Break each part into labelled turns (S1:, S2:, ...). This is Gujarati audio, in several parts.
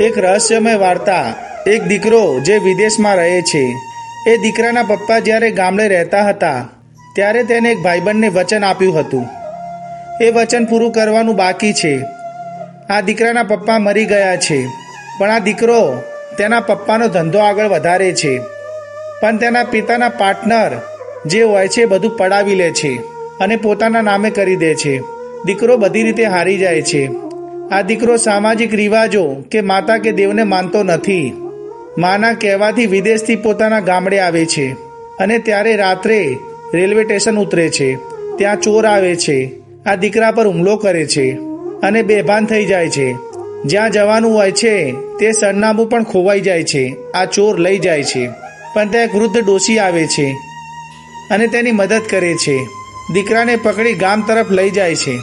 S1: એક રહસ્યમય વાર્તા. એક દીકરો જે વિદેશમાં રહે છે. એ દીકરાના પપ્પા જ્યારે ગામડે રહેતા હતા, ત્યારે તેને એક ભાઈબંધને વચન આપ્યું હતું. એ વચન પૂરું કરવાનું બાકી છે. આ દીકરાના પપ્પા મરી ગયા છે. પણ આ દીકરો તેના પપ્પાનો ધંધો આગળ વધારે છે. પણ તેના પિતાના પાર્ટનર જે હોય છે બધું પડાવી લે છે અને પોતાના નામે કરી દે છે. દીકરો બધી રીતે હારી જાય છે. આ દીકરો સામાજિક રિવાજો કે માતા કે દેવને માનતો નથી. માના કહેવાથી વિદેશથી પોતાના ગામડે આવે છે અને ત્યારે રાત્રે રેલવે સ્ટેશન ઉતરે છે. ત્યાં ચોર આવે છે. આ દીકરા પર હુમલો કરે છે અને બેભાન થઈ જાય છે. જ્યાં જવાનું હોય છે તે સરનામું પણ ખોવાઈ જાય છે. આ ચોર લઈ જાય છે. પણ ત્યાં વૃદ્ધ ડોશી આવે છે અને તેની મદદ કરે છે. દીકરાને પકડી ગામ તરફ લઈ જાય છે.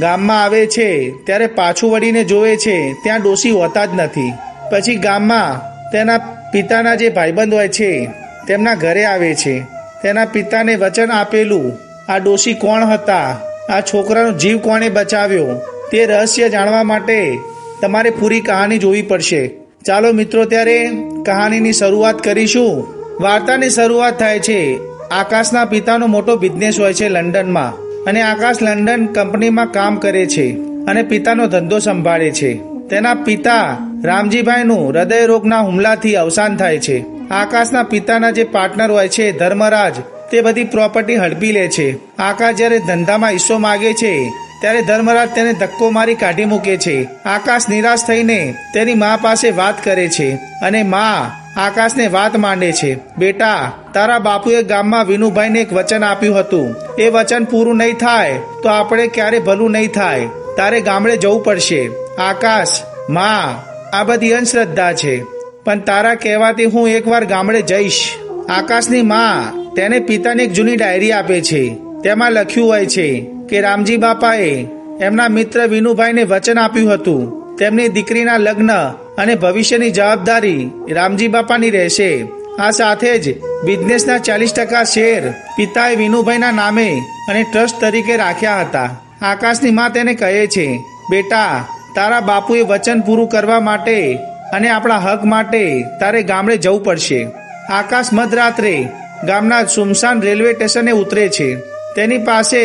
S1: ગામમાં આવે છે, ત્યારે પાછું વળીને જોવે છે, ત્યાં ડોશી હોતા જ નથી. પછી ગામમાં તેના પિતાના જે ભાઈબંધ હોય છે, તેમના ઘરે આવે છે. તેના પિતાને વચન આપેલું, આ ડોશી કોણ હતા? આ છોકરાનો જીવ કોણે બચાવ્યો? તે રહસ્ય જાણવા માટે તમારે પૂરી કહાની જોવી પડશે. ચાલો મિત્રો, ત્યારે કહાનીની શરૂઆત કરીશું. વાર્તાની શરૂઆત થાય છે. આકાશના પિતાનો મોટો બિઝનેસ હોય છે લંડનમાં. અને આકાશ લંડન કંપનીમાં કામ કરે છે અને પિતાનો ધંધો સંભાળે છે. તેના પિતા રામજીભાઈનું હૃદય રોગના હુમલાથી અવસાન થાય છે. આકાશના પિતાના જે પાર્ટનર હોય છે, ધર્મરાજ, તે બધી પ્રોપર્ટી હડપી લે છે. આકાશ જ્યારે ધંધામાં હિસ્સો માગે છે, ત્યારે ધર્મરાજ તેને ધક્કો મારી કાઢી મૂકે છે. આકાશ નિરાશ થઈને તેની મા પાસે વાત કરે છે અને મા આકાશને વાત માંડે છે, બેટા, તારા બાપુએ ગામમાં વિનુભાઈને એક વચન આપ્યું હતું. એ વચન પૂરું નહીં થાય, તો આપણે ક્યારે ભલું નહીં થાય? તારે ગામડે જવું પડશે. આકાશ, મા, આ બધી અંધશ્રદ્ધા છે. પણ તારા કહેવાથી હું એકવાર ગામડે જઈશ. આકાશની મા તેને પિતાની એક જૂની ડાયરી આપે છે. તેમાં લખ્યું હોય છે કે, રામજી બાપાએ એમના મિત્ર વિનુભાઈને વચન આપ્યું હતું. તેમની દીકરીના લગ્ન અને ભવિષ્યની જવાબદારી રામજી બાપાની રહેશે. આ સાથે જ બિઝનેસના ચાલીસ ટકા શેર પિતાએ વિનુભાઈના નામે અને ટ્રસ્ટ તરીકે રાખ્યા હતા. આકાશની મા તેને કહે છે, બેટા, તારા બાપુએ વચન પૂરું કરવા માટે અને આપણા હક માટે તારે ગામડે જવું પડશે. આકાશ મધરાત્રે ગામના સુમસાન રેલવે સ્ટેશને ઉતરે છે. તેની પાસે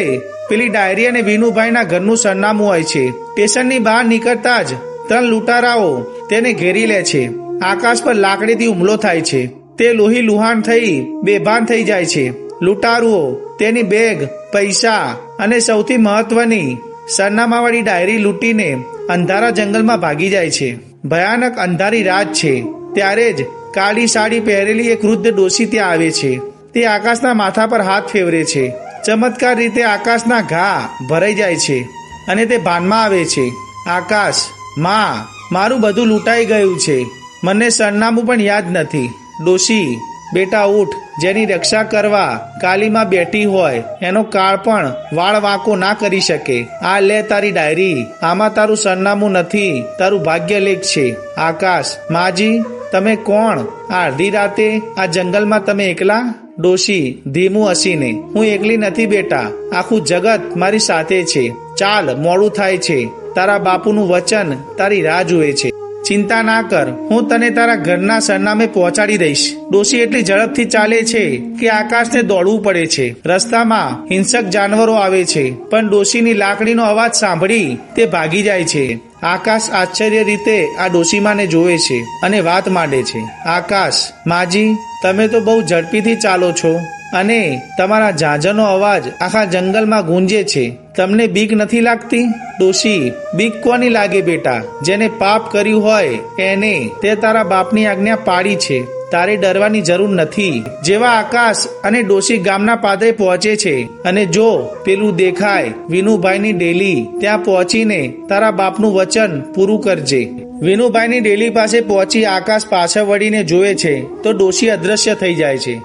S1: પેલી ડાયરી અને વિનુભાઈના ઘરનું સરનામું હોય છે. સ્ટેશનની બહાર નીકળતા જ ત્રણ લૂંટારાઓ તેને ઘેરી લે છે. આકાશ પર લાકડીથી હુમલો થાય છે. તે લોહી લુહાણ થઈ બેભાન થઈ જાય છે. લૂંટારુઓ, તેની બેગ, પૈસા અને સૌથી મહત્વની સરનામાવાળી ડાયરી લૂંટીને અંધારા જંગલમાં ભાગી જાય છે. ભયાનક અંધારી રાત છે. ત્યારે જ કાળી સાડી પહેરેલી એક વૃદ્ધ ડોસી ત્યાં આવે છે. તે આકાશના માથા પર હાથ ફેવરે છે. ચમત્કાર રીતે આકાશના ઘા ભરાઈ જાય છે અને તે ભાનમાં આવે છે. આકાશ, માં, મારું બધું લૂંટાઈ ગયું છે. મને સરનામું પણ યાદ નથી. ડોશી, બેટા ઉઠ, જેની રક્ષા કરવા કાલીમાં બેઠી હોય, એનો કાળ પણ વાળ વાંકો ના કરી શકે. આ લે તારી ડાયરી. આમાં તારું સરનામું નથી. તારું ભાગ્યલેખ છે. આકાશ, માજી તમે કોણ? આ અડધી રાતે આ જંગલમાં તમે એકલા? ડોશી, ધીમું હસીને, હું એકલી નથી બેટા. આખું જગત મારી સાથે છે. ચાલ, મોડું થાય છે. તારા બાપુનું વચન તારી રાહ જુએ છે. ચિંતા ના કર, હું તને તારા ઘરના સરનામે પહોંચાડી દઈશ. ડોશી એટલી ઝડપથી ચાલે છે કે આકાશને દોડવું પડે છે. રસ્તામાં હિંસક જાનવરો આવે છે. પણ ડોશીની લાકડીનો અવાજ સાંભળી તે ભાગી જાય છે. આકાશ આશ્ચર્ય રીતે આ ડોશીમાને જોવે છે અને વાત માંડે છે, આકાશ, માજી, તમે તો બહુ ઝડપીથી ચાલો છો અને તમારા ઝાંઝરનો અવાજ આખા જંગલમાં ગુંજે છે. તમને બીક નથી લાગતી? ડોશી, બીક કોની લાગે બેટા? જેને પાપ કર્યું હોય, એને તે તારા બાપની આજ્ઞા પાડી છે. તારે ડરવાની જરૂર નથી. જેવા આકાશ અને ડોશી ગામના પાદરે પહોંચે છે અને જો પેલું દેખાય, વિનુભાઈની ડેલી, ત્યાં પહોંચીને તારા બાપનું વચન પૂરું કરજે. વિનુભાઈની ડેલી પાસે પહોંચી આકાશ પાછળ વળીને જોવે છે, તો ડોશી અદ્રશ્ય થઈ જાય છે.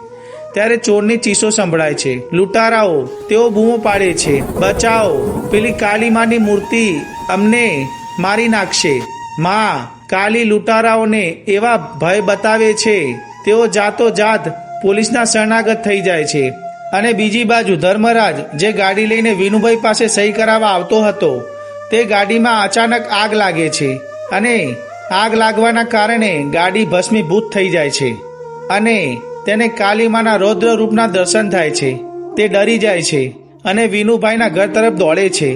S1: ત્યારે ચોરની ચીસો સંભળાય છે. લૂંટારાઓ, તેઓ બૂમો પાડે છે. બચાવો પેલી કાળી માની મૂર્તિ અમને મારી નાખશે. માં કાલી લૂંટારાઓને એવા ભય બતાવે છે, તેઓ જાતો જાત પોલીસના શરણાગત થઈ જાય છે. અને બીજી બાજુ ધર્મરાજ જે ગાડી લઈને વિનુભાઈ પાસે સહી કરાવવા આવતો હતો, તે ગાડીમાં અચાનક આગ લાગે છે અને આગ લાગવાના કારણે ગાડી ભસ્મીભૂત થઈ જાય છે અને તેને કાલીમાના રૌદ્ર રૂપના દર્શન થાય છે. તે ડરી જાય છે અને વિનુભાઈના ઘર તરફ દોડે છે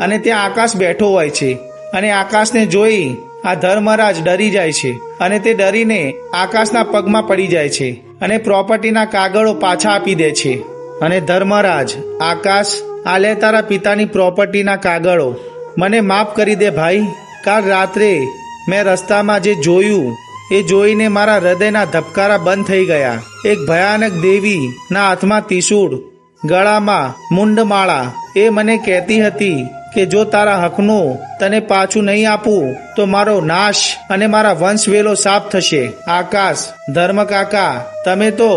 S1: અને ત્યાં આકાશ બેઠો હોય છે અને આકાશને જોઈ આ ધર્મરાજ ડરી જાય છે અને તે ડરીને આકાશના પગમાં પડી જાય છે અને પ્રોપર્ટીના કાગળો પાછા આપી દે છે. અને ધર્મરાજ, આકાશ, આ તારા પિતાની પ્રોપર્ટીના કાગળો. મને માફ કરી દે ભાઈ, કાલ રાત્રે મેં રસ્તામાં જે જોયું, એ જોઈને મારા હૃદયના ધબકારા બંધ થઈ ગયા. એક ભયાનક દેવી ના હાથમાં ત્રિશૂળ, ગળામાં મુંડમાળા, એ મને કહેતી હતી કે જો તારા હકનું તને પાછું નહીં આપું, તો મારો નાશ અને મારા વંશવેલો સાફ થશે. આકાશ ધર્મ કાકા તમે તો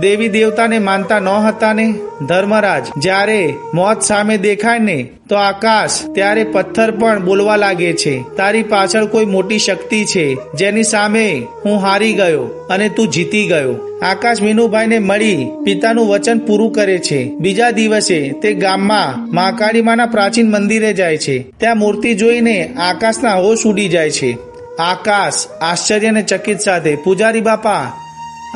S1: દેવી દેવતાને માનતા ન હતા ને ધર્મરાજ. જ્યારે મોત સામે દેખાય ને, તો આકાશ ત્યારે પથ્થર પણ બોલવા લાગે છે. તારી પાછળ કોઈ મોટી શક્તિ છે, જેની સામે હું હારી ગયો અને તું જીતી ગયો. આકાશ મીનુભાઈને મળી પિતાનું વચન પૂરું કરે છે. બીજા દિવસે તે ગામમાં મહાકાળીમાના પ્રાચીન મંદિરે જાય છે. ત્યાં મૂર્તિ જોઈને આકાશના હોશ ઉડી જાય છે. આકાશ આશ્ચર્ય અને ચકિત સાથે, પૂજારી બાપા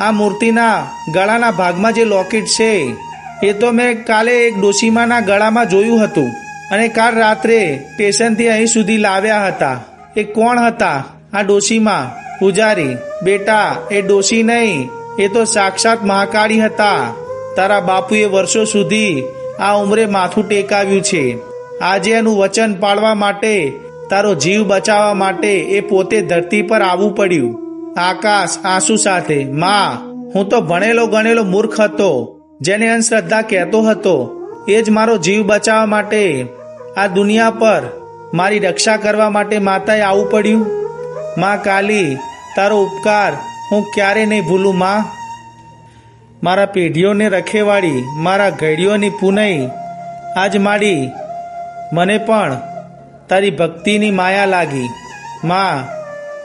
S1: આ મૂર્તિના ગળાના ભાગમાં જે લોકેટ છે, એ તો મેં કાલે એક ડોશીમાના ગળામાં જોયું હતું અને કાલ રાત્રે સ્ટેશનથી અહીં સુધી લાવ્યા હતા. એ કોણ હતા? આ ડોશીમાં. પૂજારી. બેટા, એ ડોશી નહીં, એ તો સાક્ષાત મહાકાળી હતા. તારા બાપુએ વર્ષો સુધી આ ઉંમરે માથું ટેકાવ્યું છે. આજે એનું વચન પાળવા માટે, તારો જીવ બચાવવા માટે એ પોતે ધરતી પર આવવું પડ્યું. આકાશ, આંસુ સાથે, માં, હું તો ભણેલો ગણેલો મૂર્ખ હતો, જેને અંધશ્રદ્ધા કહેતો હતો. એ જ મારો જીવ બચાવવા માટે, આ દુનિયા પર મારી રક્ષા કરવા માટે માતાએ આવવું પડ્યું. માં કાલી, તારો ઉપકાર હું ક્યારે નહીં ભૂલું, માં. મારા પેઢીઓને રખેવાળી, મારા ઘડીઓની પુનઈ આજ માડી. મને પણ તારી ભક્તિની માયા લાગી. માં,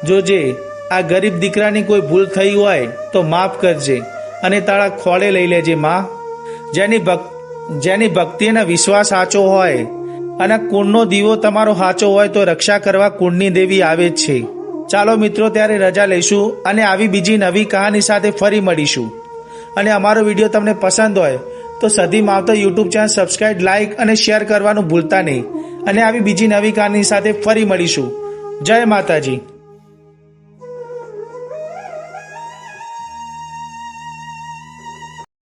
S1: જોજે આ ગરીબ દીકરાની કોઈ ભૂલ થઈ હોય તો માફ કરજે અને તારા ખોળે લઈ લેજે, માં. જેની ભક્ત જેની ભક્તિ અને વિશ્વાસ સાચો હોય અને કુંડનો દીવો તમારો સાચો હોય તો રક્ષા કરવા કુંડની દેવી આવે જ છે. ચાલો મિત્રો, ત્યારે રજા લઈશું અને આવી બીજી નવી કહાની સાથે ફરી મળીશું. અને અમારો વીડિયો તમને પસંદ હોય તો સધી માવતો યુટ્યુબ ચેનલ સબસ્ક્રાઇબ, લાઇક અને શેર કરવાનું ભૂલતા નહીં. અને આવી બીજી નવી કહાની સાથે ફરી મળીશું. જય માતાજી.